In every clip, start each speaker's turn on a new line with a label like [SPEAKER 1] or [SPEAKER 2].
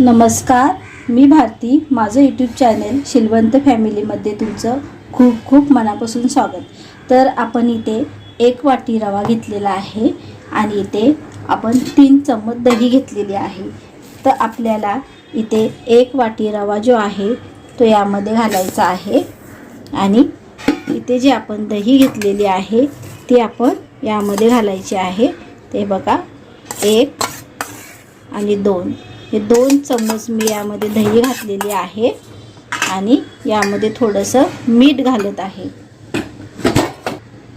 [SPEAKER 1] नमस्कार मी भारती. माझं YouTube channel Shilwant फॅमिलीमध्ये तुमचं खूप खूप मनापासून स्वागत. तर आपण इथे एक वाटी रवा घेतलेला आहे आणि इथे आपण तीन चम्मच दही घेतलेली आहे. तर आपल्याला इथे एक वाटी रवा जो आहे तो यामध्ये घालायचा आहे. आणि इथे जे आपण दही घेतलेली आहे ती आपण यामध्ये घालायची आहे. ते बघा एक आणि दोन. हे दोन चम्मच मी यामध्ये दही घातलेली आहे आणि यामध्ये थोडंसं मीठ घालत आहे.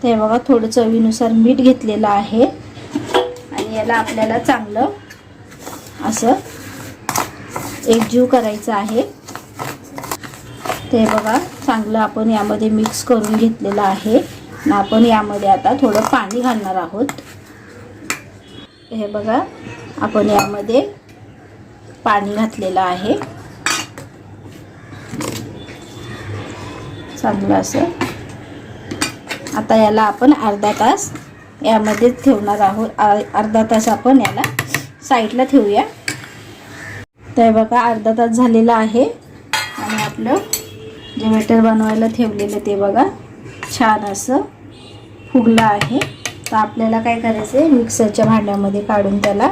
[SPEAKER 1] ते बघा थोडं चवीनुसार मीठ घेतलेलं आहे. आणि याला आपल्याला चांगलं असं एकजीव करायचं आहे. ते बघा चांगलं आपण यामध्ये मिक्स करून घेतलेलं आहे. आपण यामध्ये आता थोडं पाणी घालणार आहोत. हे बघा आपण यामध्ये पाणी घातलेलं आहे. चांगलं असं. आता याला आपण अर्धा तास यामध्ये ठेवणार आहोत. अर्धा तास आपण याला साईडला ठेवूया. तर बघा अर्धा तास झालेला आहे. आणि आपलं जे वेटर बनवायला ठेवलेलं ते बघा छान असं फुगलं आहे. तर आपल्याला काय करायचं आहे मिक्सरच्या भांड्यामध्ये काढून त्याला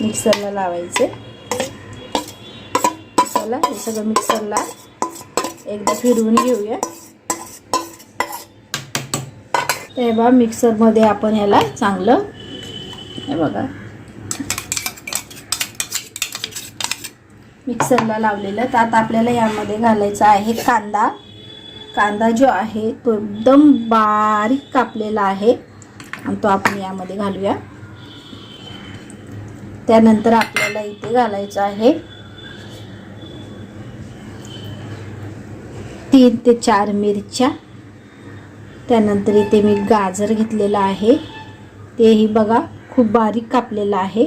[SPEAKER 1] मिक्सरला लावायचे मसाला हे सगळं मिक्सरला एकदा फिरवून घेऊया. हे बघा मिक्सरमध्ये आपण याला चांगलं हे बघा. मिक्सरला लावलेलं. तर आता आपल्याला यामध्ये घालायचा आहे कांदा. कांदा जो आहे तो एकदम बारीक कापलेला आहे. आणि तो आपण यामध्ये घालूया. त्यानंतर आपल्याला इथे घालायचं आहे तीन ते चार मिरच्या. त्यानंतर इथे मी गाजर घेतलेलं आहे. तेही बघा खूप बारीक कापलेलं आहे.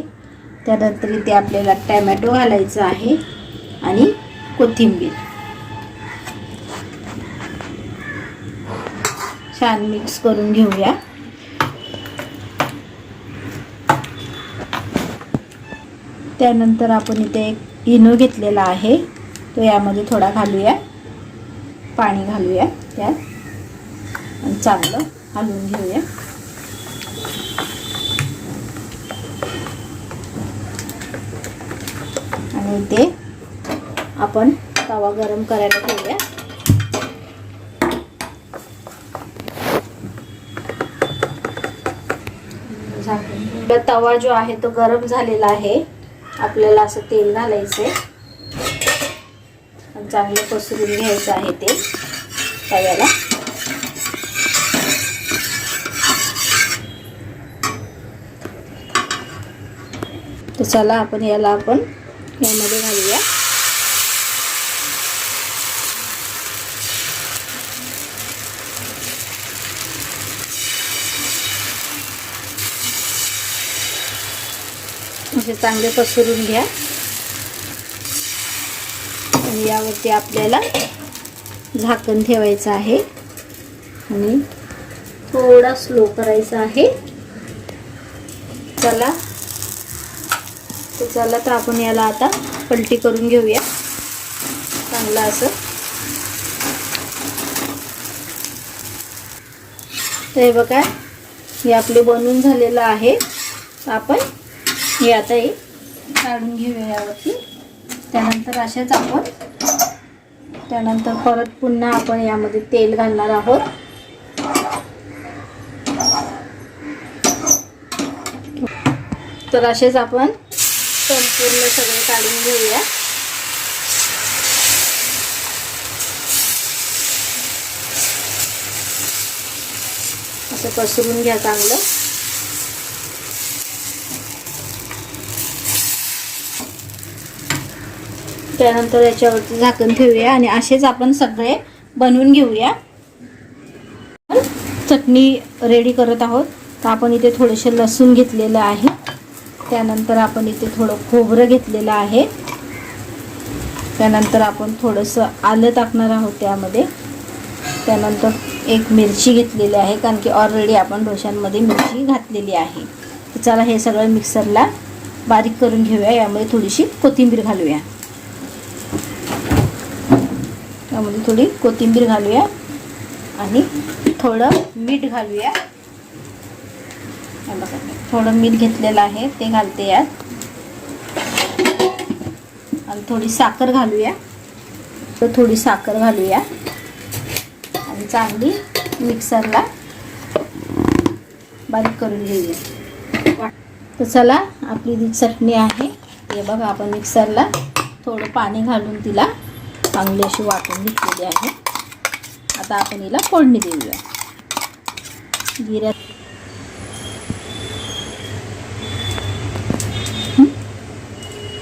[SPEAKER 1] त्यानंतर इथे आपल्याला टॅमॅटो घालायचं आहे आणि कोथिंबीर. छान मिक्स करून घेऊया. त्यानंतर आपण इथे एक इनो घेतलेला आहे. तो यामध्ये थोडा घालूया. पाणी घालूया त्यात. आणि चांगलं हलवून घेऊया. आणि ते आपण तवा गरम करायला ठेवूया. तवा जो आहे तो गरम झालेला आहे. आपल्याला असं तेल घालायचंय. आणि चांगलं पसरून घ्यायचं आहे ते तव्याला. तर चला आपण याला आपण यामध्ये घालूया. असे चांगले पसरून घ्या. आणि यावरती आपल्याला झाकण ठेवायचं आहे. आणि थोडा स्लो करायचा आहे. चला. तर चला तर आपण याला आता पलटी करून घेऊया. चांगलं असं. तर हे बघा हे आपले बनवून झालेलं आहे. आपण हे आता हे काढून घेऊया यावरती. त्यानंतर असेच आपण. त्यानंतर परत पुन्हा आपण यामध्ये तेल घालणार आहोत. तर असेच आपण संपूर्ण सगळे काढून घेऊया. असं पसरून घ्या चांगलं. त्यानंतर याच्यावरती झाकण ठेवूया आणि असेच आपण सगळे बनवून घेऊया. चटणी रेडी करत आहोत. तर आपण इथे थोडेसे लसूण घेतलेलं आहे. त्यानंतर आपण इथे थोडं खोबरं घेतलेलं आहे. त्यानंतर आपण थोडंसं आलं टाकणार आहोत त्यामध्ये. त्यानंतर एक मिरची घेतलेली आहे कारण की ऑलरेडी आपण डोशांमध्ये मिरची घातलेली आहे. तर चला हे सगळं मिक्सरला बारीक करून घेऊया. यामध्ये थोडीशी कोथिंबीर घालूया. त्यामध्ये थोडी कोथिंबीर घालूया आणि थोडं मीठ घालूया. बघा थोडं मीठ घेतलेलं आहे ते घालते यात. आणि थोडी साखर घालूया. तर थोडी साखर घालूया. आणि चांगली मिक्सरला बारीक करून घेऊया. तर चला आपली जी चटणी आहे ते बघा आपण मिक्सरला थोडं पाणी घालून तिला चांगली अशी वाटून घेतलेली आहे. आता आपण हिला फोडणी देऊया. जिऱ्यात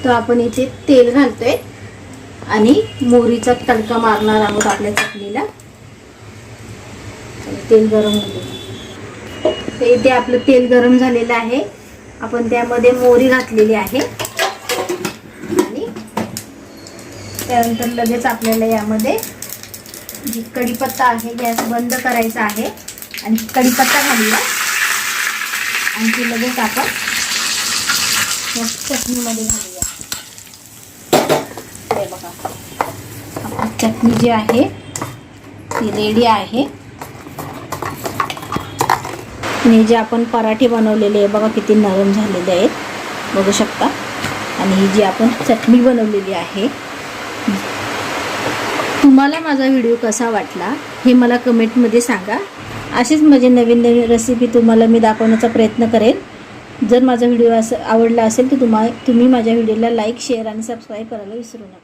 [SPEAKER 1] तर आपण इथे तेल घालतोय आणि मोहरीचा तडका मारणार आहोत आपल्या चटणीला. तेल गरम होते तर इथे आपलं तेल गरम झालेलं आहे. आपण त्यामध्ये मोहरी घातलेली आहे आणि त्यानंतर लगेच आपल्याला यामध्ये जी कढीपत्ता आहे गॅस बंद करायचा आहे. आणि कढीपत्ता घालूया. आणि ती लगेच आपण चटणीमध्ये घालूया. हे बघा. आपली चटणी जी आहे ती रेडी आहे. आणि जे आपण पराठे बनवलेले आहे बघा किती नरम झालेले आहेत. बघू शकता. आणि ही जी आपण चटणी बनवलेली आहे तुम्हाला माझा व्हिडिओ कसा वाटला हे मला कमेंटमध्ये सांगा. असेच माझी म्हणजे नवीन नवीन रेसिपी तुम्हाला मी दाखवण्याचा प्रयत्न करेन. जर माझा व्हिडिओ असं आवडला असेल तर तुम्हा तुम्ही माझ्या व्हिडिओला लाईक शेअर आणि सबस्क्राईब करायला विसरू नका.